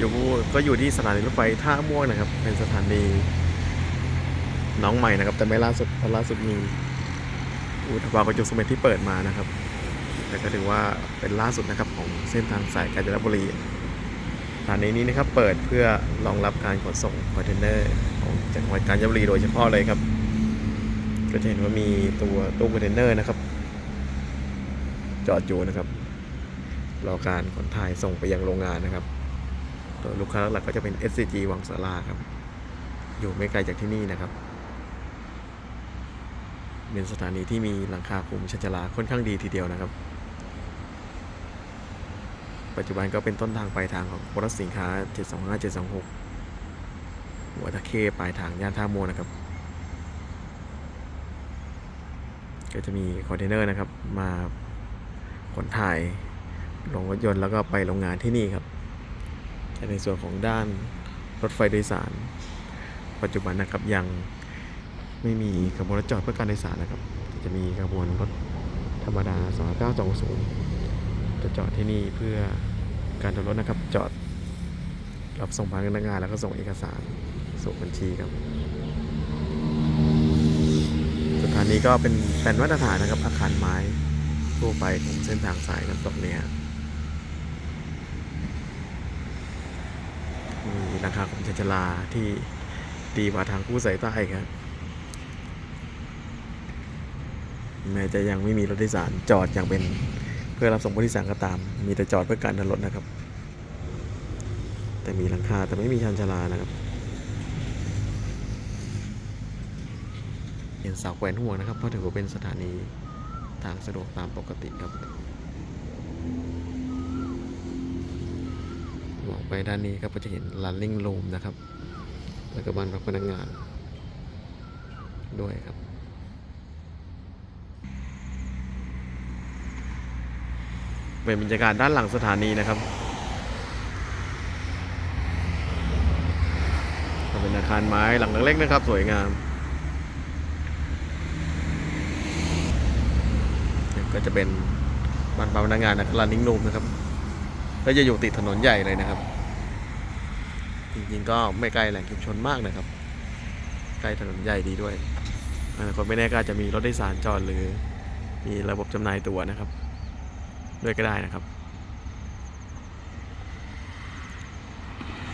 อยู่ก็อยู่ที่สถานีรถไฟท่าม่วงนะครับ เป็นสถานีน้องใหม่นะครับ แต่ไม่ล่าสุดล่าสุดมีอุทบาประจุสเมทที่เปิดมานะครับ แต่ก็ถือว่าเป็นล่าสุดนะครับของเส้นทางสายกาญจนบุรีสถานีนี้นะครับเปิดเพื่อรองรับการขนส่งคอนเทนเนอร์ของจังหวัดกาญจนบุรีโดยเฉพาะเลยครับ ก็จะเห็นว่ามีตัวตู้คอนเทนเนอร์นะครับ จอดอยู่นะครับรอการขนถ่ายส่งไปยังโรงงานนะครับ ตัวลูกค้าหลักก็จะเป็น SCG วังสาราครับ อยู่ไม่ไกลจากที่นี่นะครับ เป็นสถานีที่มีหลังคาคลุมชันชาลาค่อนข้างดีทีเดียวนะครับ ปัจจุบันก็เป็นต้นทางปลายทางของรถสินค้า 725 726 หัวตะเข้ปลายทางย่านท่าโมนะครับ ก็จะมีคอนเทนเนอร์นะครับมาขนถ่ายลงรถยนต์แล้วก็ไปโรงงานที่นี่ครับ ในส่วนของด้านรถไฟโดยสาร ปัจจุบันนะครับยังไม่มีขบวนรถจอดเพื่อการโดยสารนะครับ จะมีขบวนรถธรรมดา 2920 จะจอดที่นี่เพื่อการจอดรถนะครับ จอดรับส่งพนักงานแล้วก็ส่งเอกสารส่งบัญชีครับ สถานีก็เป็นแผนมาตรฐานนะครับ อาคารไม้ทั่วไปของเส้นทางสายน้ำตกเนี่ย มีราคาของชันชลาที่ดีกว่าทางผู้สายใต้ครับ แม้จะยังไม่มีรถโดยสารจอดอย่างเป็นเพื่อรับส่งผู้โดยสารก็ตาม มีแต่จอดเพื่อการดินรถนะครับ แต่มีหลังคาแต่ไม่มีชันชลานะครับเห็นเสาแขวนห่วงนะครับเพราะถือว่าเป็นสถานีทางสะดวกตามปกติครับมอง ไปด้านนี้ครับก็จะเห็น running room นะครับ แล้วก็บ้านพักพนักงาน ด้วยครับเป็นบรรยากาศด้านหลังสถานีนะครับก็เป็นอาคารไม้หลังเล็กๆนะครับ สวยงาม ก็จะเป็นบ้านพักพนักงานนะครับร้านนิ่งนูมนะครับก็จะอยู่ติดถนนใหญ่เลยนะครับ จริงๆก็ไม่ไกลแหล่งชุมชนมากนะครับ ใกล้ถนนใหญ่ดีด้วยอนาคตไม่แน่ก็อาจจะมีรถโดยสารจอดหรือ มีระบบจำหน่ายตั๋วนะครับ ด้วยก็ได้นะครับ